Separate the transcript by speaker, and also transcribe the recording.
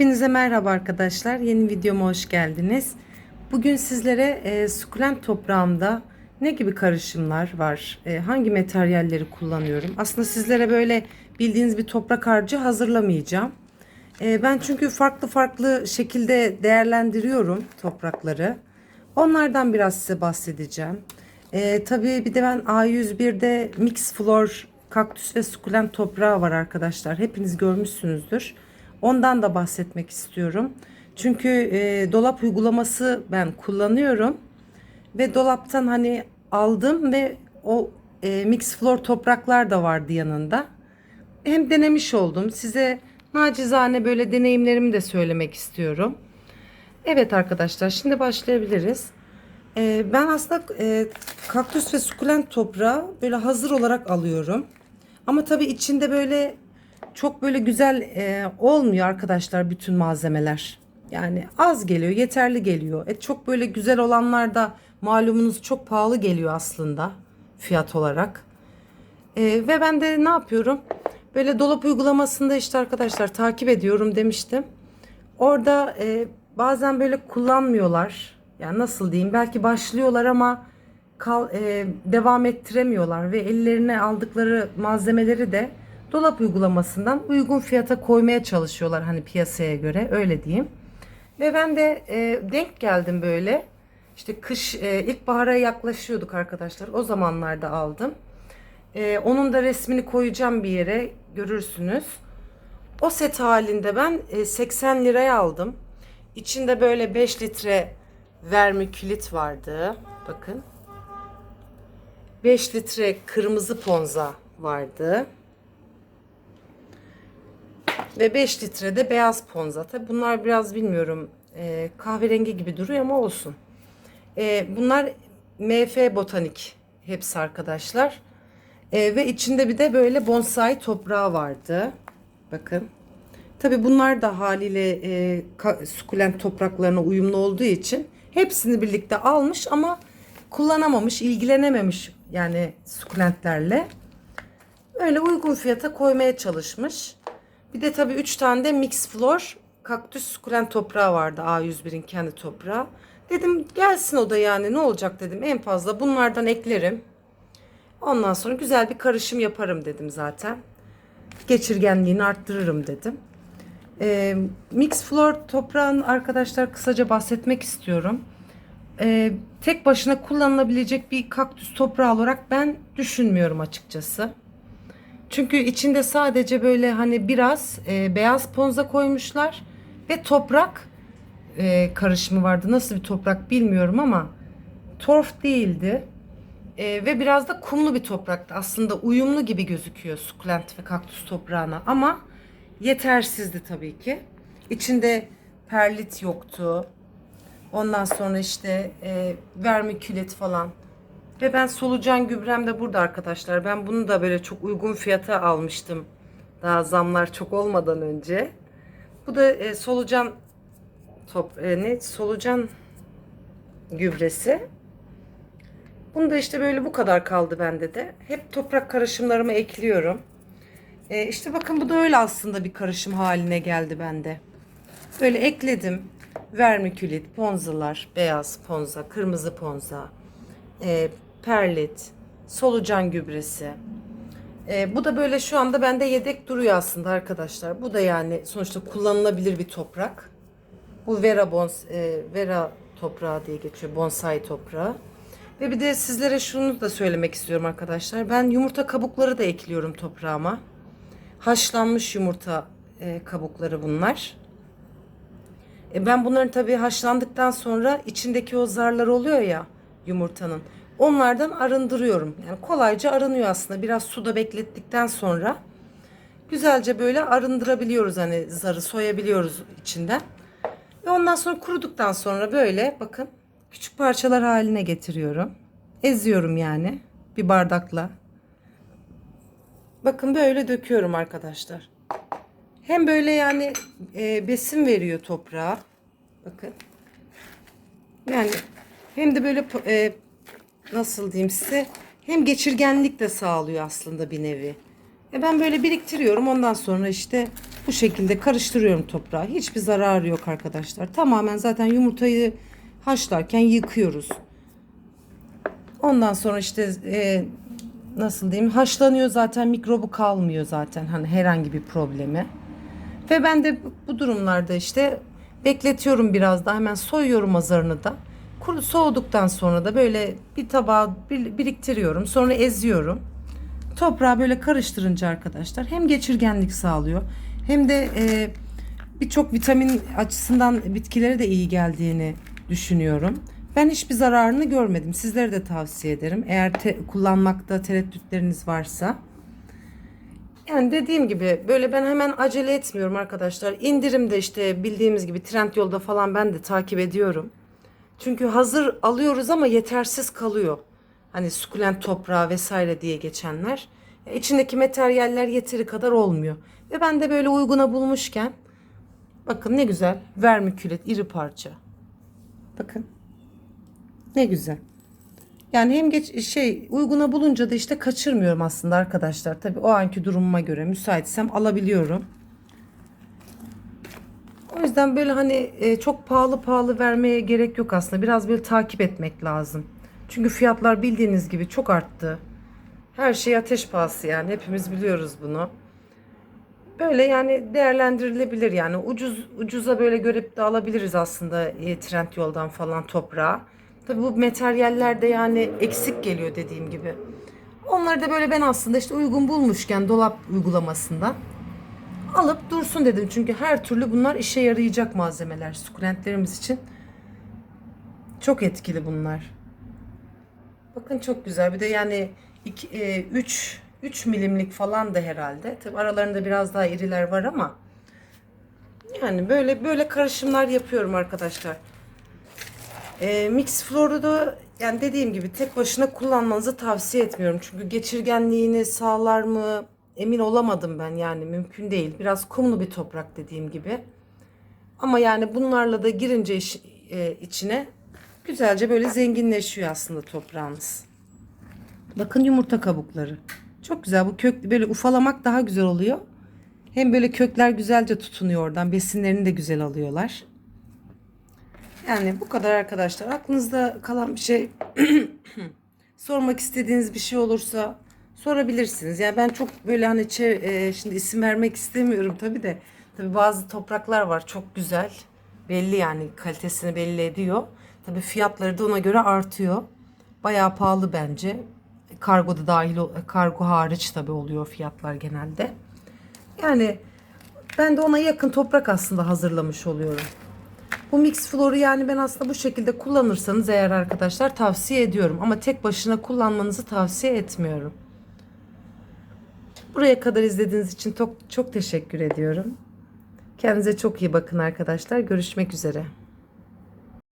Speaker 1: Hepinize merhaba arkadaşlar. Yeni videoma hoş geldiniz. Bugün sizlere e, sukulent toprağımda ne gibi karışımlar var, e, hangi materyalleri kullanıyorum. Aslında sizlere böyle bildiğiniz bir toprak harcı hazırlamayacağım. E, ben çünkü farklı farklı şekilde değerlendiriyorum toprakları. Onlardan biraz size bahsedeceğim. E, tabii bir de ben A101'de Mix Flor kaktüs ve sukulent toprağı var arkadaşlar. Hepiniz görmüşsünüzdür. Ondan da bahsetmek istiyorum. Çünkü e, dolap uygulaması ben kullanıyorum. Ve dolaptan hani aldım ve o e, Mix Flor topraklar da vardı yanında. Hem denemiş oldum. Size nacizane böyle deneyimlerimi de söylemek istiyorum. Evet arkadaşlar şimdi başlayabiliriz. Ee, ben aslında e, kaktüs ve sukulent toprağı böyle hazır olarak alıyorum. Ama tabii içinde böyle çok böyle güzel e, olmuyor arkadaşlar bütün malzemeler. Yani az geliyor, yeterli geliyor. E, çok böyle güzel olanlar da malumunuz çok pahalı geliyor aslında fiyat olarak. E, ve ben de ne yapıyorum? Böyle dolap uygulamasında işte arkadaşlar takip ediyorum demiştim. Orada e, bazen böyle kullanmıyorlar. Yani nasıl diyeyim? Belki başlıyorlar ama kal, e, devam ettiremiyorlar ve ellerine aldıkları malzemeleri de dolap uygulamasından uygun fiyata koymaya çalışıyorlar hani piyasaya göre öyle diyeyim. Ve ben de e, denk geldim böyle. İşte kış e, ilkbahara yaklaşıyorduk arkadaşlar. O zamanlarda aldım. E, onun da resmini koyacağım bir yere görürsünüz. O set halinde ben e, 80 liraya aldım. İçinde böyle 5 litre vermikülit vardı. Bakın. 5 litre kırmızı ponza vardı. Ve 5 litre de beyaz ponza. Tabi bunlar biraz bilmiyorum e, kahverengi gibi duruyor ama olsun. E, bunlar MF Botanik hepsi arkadaşlar. E, ve içinde bir de böyle bonsai toprağı vardı. Bakın. Tabi bunlar da haliyle e, sukulent topraklarına uyumlu olduğu için hepsini birlikte almış ama kullanamamış, ilgilenememiş yani sukulentlerle. Öyle uygun fiyata koymaya çalışmış. Bir de tabii 3 tane de mix flor kaktüs sukulent toprağı vardı A101'in kendi toprağı. Dedim gelsin o da yani ne olacak dedim en fazla bunlardan eklerim. Ondan sonra güzel bir karışım yaparım dedim zaten. Geçirgenliğini arttırırım dedim. Ee, mix flor toprağın arkadaşlar kısaca bahsetmek istiyorum. Ee, tek başına kullanılabilecek bir kaktüs toprağı olarak ben düşünmüyorum açıkçası. Çünkü içinde sadece böyle hani biraz e, beyaz ponza koymuşlar ve toprak e, karışımı vardı. Nasıl bir toprak bilmiyorum ama torf değildi. E, ve biraz da kumlu bir topraktı. Aslında uyumlu gibi gözüküyor sukulent ve kaktüs toprağına ama yetersizdi tabii ki. İçinde perlit yoktu. Ondan sonra işte e, vermikülit falan. Ve ben solucan gübrem de burada arkadaşlar. Ben bunu da böyle çok uygun fiyata almıştım. Daha zamlar çok olmadan önce. Bu da e, solucan top e, ne solucan gübresi. Bunu da işte böyle bu kadar kaldı bende de. Hep toprak karışımlarımı ekliyorum. E, işte bakın bu da öyle aslında bir karışım haline geldi bende. Böyle ekledim. Vermikülit, ponzalar, beyaz ponza, kırmızı ponza, e, perlit, solucan gübresi. E, bu da böyle şu anda bende yedek duruyor aslında arkadaşlar. Bu da yani sonuçta kullanılabilir bir toprak. Bu Vera bons, e, Vera toprağı diye geçiyor. Bonsai toprağı. Ve bir de sizlere şunu da söylemek istiyorum arkadaşlar. Ben yumurta kabukları da ekliyorum toprağıma. Haşlanmış yumurta e, kabukları bunlar. E, ben bunların tabii haşlandıktan sonra içindeki o zarlar oluyor ya yumurtanın. Onlardan arındırıyorum. Yani kolayca arınıyor aslında. Biraz suda beklettikten sonra güzelce böyle arındırabiliyoruz hani zarı soyabiliyoruz içinden. Ve ondan sonra kuruduktan sonra böyle bakın küçük parçalar haline getiriyorum. Eziyorum yani bir bardakla. Bakın böyle döküyorum arkadaşlar. Hem böyle yani e, besin veriyor toprağa. Bakın. Yani hem de böyle e, nasıl diyeyim size hem geçirgenlik de sağlıyor aslında bir nevi. E ben böyle biriktiriyorum ondan sonra işte Bu şekilde karıştırıyorum toprağa. Hiçbir zararı yok arkadaşlar. Tamamen zaten yumurtayı haşlarken yıkıyoruz. Ondan sonra işte e, nasıl diyeyim haşlanıyor zaten mikrobu kalmıyor zaten hani herhangi bir problemi. Ve ben de bu- durumlarda işte bekletiyorum biraz daha hemen soyuyorum azarını da. Soğuduktan sonra da böyle bir tabağa bir- biriktiriyorum. Sonra eziyorum. Toprağı böyle karıştırınca arkadaşlar hem geçirgenlik sağlıyor hem de e, birçok vitamin açısından bitkilere de iyi geldiğini düşünüyorum. Ben hiçbir zararını görmedim. Sizlere de tavsiye ederim. Eğer te- kullanmakta tereddütleriniz varsa. Yani dediğim gibi böyle ben hemen acele etmiyorum arkadaşlar. İndirimde işte bildiğimiz gibi Trendyol'da falan ben de takip ediyorum. Çünkü hazır alıyoruz ama yetersiz kalıyor. Hani sukulent toprağı vesaire diye geçenler. E, İçindeki materyaller yeteri kadar olmuyor. Ve ben de böyle uyguna bulmuşken bakın ne güzel vermikülit iri parça. Bakın. Ne güzel. Yani hem geç şey uyguna bulunca da işte kaçırmıyorum aslında arkadaşlar. Tabii o anki durumuma göre müsaitsem alabiliyorum. O yüzden böyle hani e, çok pahalı pahalı vermeye gerek yok aslında. Biraz böyle takip etmek lazım. Çünkü fiyatlar bildiğiniz gibi çok arttı. Her şey ateş pahası yani hepimiz biliyoruz bunu. Böyle yani değerlendirilebilir yani ucuz ucuza böyle görüp de alabiliriz aslında e, Trendyol'dan falan toprağı. Tabii bu materyaller de yani eksik geliyor dediğim gibi. Onları da böyle ben aslında işte uygun bulmuşken dolap uygulamasında alıp dursun dedim. Çünkü her türlü bunlar işe yarayacak malzemeler sukulentlerimiz için. Çok etkili bunlar. Bakın çok güzel. Bir de yani 3 3 milimlik falan da herhalde. Tabi aralarında biraz daha iriler var ama yani böyle böyle karışımlar yapıyorum arkadaşlar. E, mix floru da yani dediğim gibi tek başına kullanmanızı tavsiye etmiyorum. Çünkü geçirgenliğini sağlar mı emin olamadım ben yani mümkün değil. Biraz kumlu bir toprak dediğim gibi. Ama yani bunlarla da girince iş- e, içine güzelce böyle zenginleşiyor aslında toprağınız. Bakın yumurta kabukları. Çok güzel bu kök böyle ufalamak daha güzel oluyor. Hem böyle kökler güzelce tutunuyor oradan. Besinlerini de güzel alıyorlar. Yani bu kadar arkadaşlar. Aklınızda kalan bir şey sormak istediğiniz bir şey olursa sorabilirsiniz. Yani ben çok böyle hani e, şimdi isim vermek istemiyorum tabi de. Tabi bazı topraklar var çok güzel. Belli yani kalitesini belli ediyor. Tabi fiyatları da ona göre artıyor. Bayağı pahalı bence. Kargo da dahil, ol- kargo hariç tabi oluyor fiyatlar genelde. Yani ben de ona yakın toprak aslında hazırlamış oluyorum. Bu mix floru yani ben aslında bu şekilde kullanırsanız eğer arkadaşlar tavsiye ediyorum. Ama tek başına kullanmanızı tavsiye etmiyorum. Buraya kadar izlediğiniz için çok, çok teşekkür ediyorum. Kendinize çok iyi bakın arkadaşlar. Görüşmek üzere.